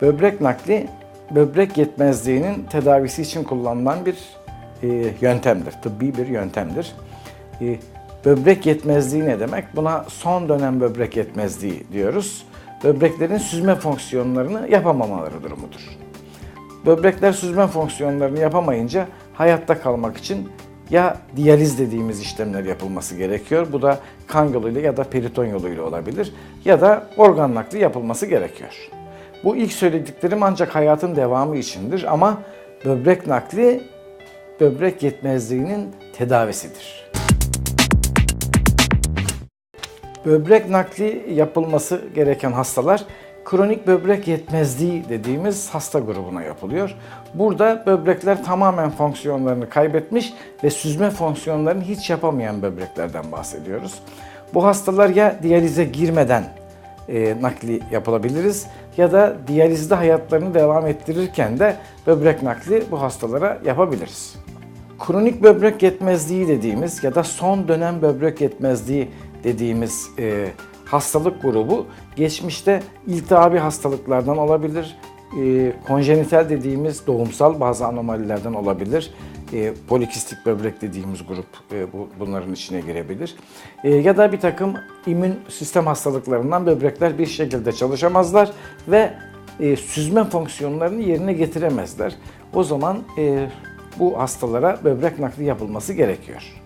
Böbrek nakli, böbrek yetmezliğinin tedavisi için kullanılan bir e, yöntemdir, tıbbi bir yöntemdir. E, böbrek yetmezliği ne demek? Buna son dönem böbrek yetmezliği diyoruz. Böbreklerin süzme fonksiyonlarını yapamamaları durumudur. Böbrekler süzme fonksiyonlarını yapamayınca hayatta kalmak için ya diyaliz dediğimiz işlemler yapılması gerekiyor. Bu da kan yoluyla ya da periton yoluyla olabilir. Ya da organ nakli yapılması gerekiyor. Bu ilk söylediklerim ancak hayatın devamı içindir ama böbrek nakli böbrek yetmezliğinin tedavisidir. Böbrek nakli yapılması gereken hastalar kronik böbrek yetmezliği dediğimiz hasta grubuna yapılıyor. Burada böbrekler tamamen fonksiyonlarını kaybetmiş ve süzme fonksiyonlarını hiç yapamayan böbreklerden bahsediyoruz. Bu hastalar ya diyalize girmeden e, nakli yapılabiliriz ya da diyalizde hayatlarını devam ettirirken de böbrek nakli bu hastalara yapabiliriz. Kronik böbrek yetmezliği dediğimiz ya da son dönem böbrek yetmezliği dediğimiz e, hastalık grubu geçmişte iltihabi hastalıklardan olabilir, e, konjenital dediğimiz doğumsal bazı anomalilerden olabilir, e, polikistik böbrek dediğimiz grup e, bu, bunların içine girebilir. E, ya da bir takım immün sistem hastalıklarından böbrekler bir şekilde çalışamazlar ve e, süzme fonksiyonlarını yerine getiremezler. O zaman e, bu hastalara böbrek nakli yapılması gerekiyor.